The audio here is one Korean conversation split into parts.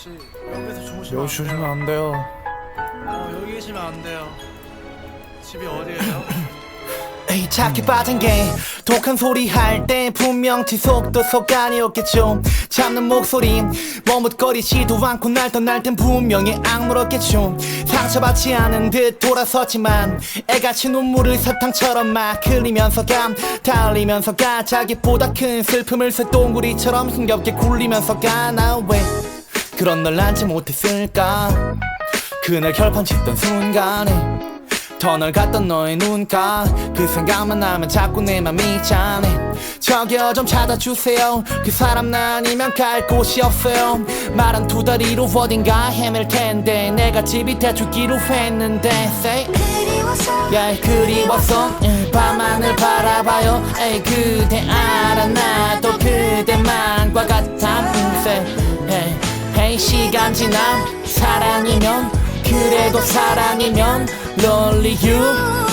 씨 여기서 주무시면 여기 주시면 안안 돼요. 어, 여기 계시면 안 돼요. 집이 어디예요? 에이 착해 빠진 게 독한 소리 할 때 분명 지속도 속아니었겠죠 잡는 목소리 머뭇거리지도 않고 날 떠날 땐 분명히 악물었겠죠 상처받지 않은 듯 돌아섰지만 애같이 눈물을 사탕처럼 막 흘리면서 가 달리면서 가 자기보다 큰 슬픔을 쇳동구리처럼 힘겹게 굴리면서 가나왜 그런 널 안지 못했을까? 그날 결판 짓던 순간에 터널 갔던 너의 눈가. 그 생각만 나면 자꾸 내 맘이 짠해 저기요 좀 찾아주세요. 그 사람 나 아니면 갈 곳이 없어요. 말 한 두 다리로 어딘가 헤맬 텐데. 내가 집이 돼 주기로 했는데. Say. 그리워서. 야 그리웠어 예, 밤하늘 바라봐요. 에이 그대 알아 나 시간 지나 사랑이면 그래도 사랑이면 lonely you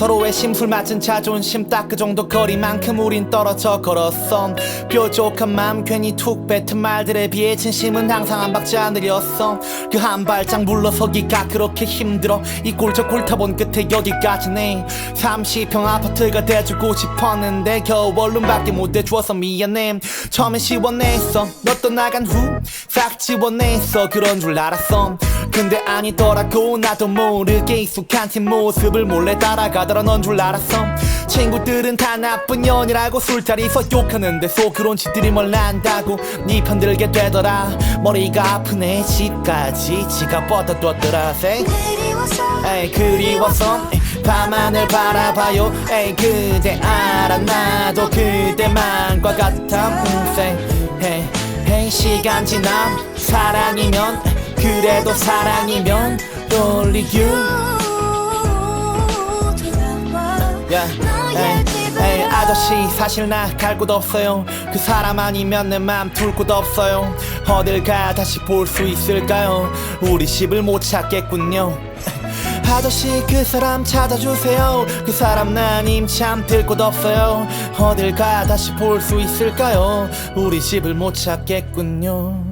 서로의 심술 맞은 자존심 딱 그 정도 거리만큼 우린 떨어져 걸었어 뾰족한 맘 괜히 툭 뱉은 말들에 비해 진심은 항상 한 박자 느렸어 그 한 발짝 물러서기가 그렇게 힘들어. 이 꼴 저 꼴 타본 끝에 여기까지네. 30평 아파트가 돼주고 싶었는데 겨우 원룸밖에 못 돼주어서 미안해. 처음엔 시원했어. 너 떠나간 후 싹 지워냈어 그런 줄 알았어. 근데 아니더라고. 나도 모르게 익숙한 팀 모습을 몰래 따라가더라. 넌 줄 알았어. 친구들은 다 나쁜 년이라고 술자리에서 욕하는데 속으론 지들이 뭘 난다고. 네 편들게 되더라. 머리가 아프네. 집까지 지가 뻗어뒀더라. 그리워서. 에이 그리워서. 밤하늘 바라봐요. 에이 그대 알아. 나도 그대만과 같아. 음, hey, 시간 지나 사랑이면 그래도 사랑이면 only you yeah. 에이, 에이, 아저씨 사실 나 갈 곳 없어요. 그 사람 아니면 내 맘 둘 곳 없어요. 어딜 가 다시 볼 수 있을까요? 우리 집을 못 찾겠군요 아저씨 그 사람 찾아주세요. 그 사람 나 아님 참들 곳 없어요. 어딜 가 다시 볼 수 있을까요? 우리 집을 못 찾겠군요.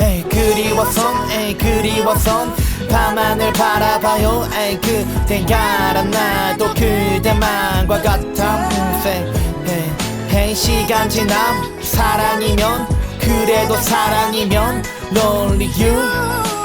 에이 그리워서 에이 그리워서 밤하늘 바라봐요. 에이 그대가 알아 나도 그대만과 같아. 음, hey, hey, 시간 지나 사랑이면 그래도 사랑이면 lonely you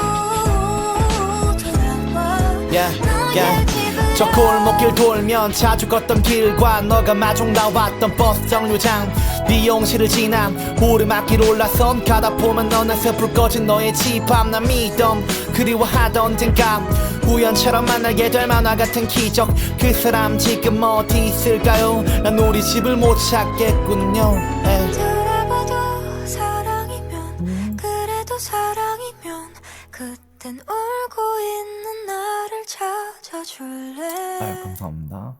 yeah, yeah. 저 골목길 돌면 자주 걷던 길과 너가 마중 나왔던 버스 정류장. 미용실을 지나 오르막길 올라선 가다 보면 어느새 불 꺼진 너의 집 앞 난 믿음. 그리워하던 언젠가 우연처럼 만나게 될 만화 같은 기적. 그 사람 지금 어디 있을까요? 난 우리 집을 못 찾겠군요. 돌아봐도 사랑이면 그래도 사랑이면 그땐 울고 있는 아유 감사합니다.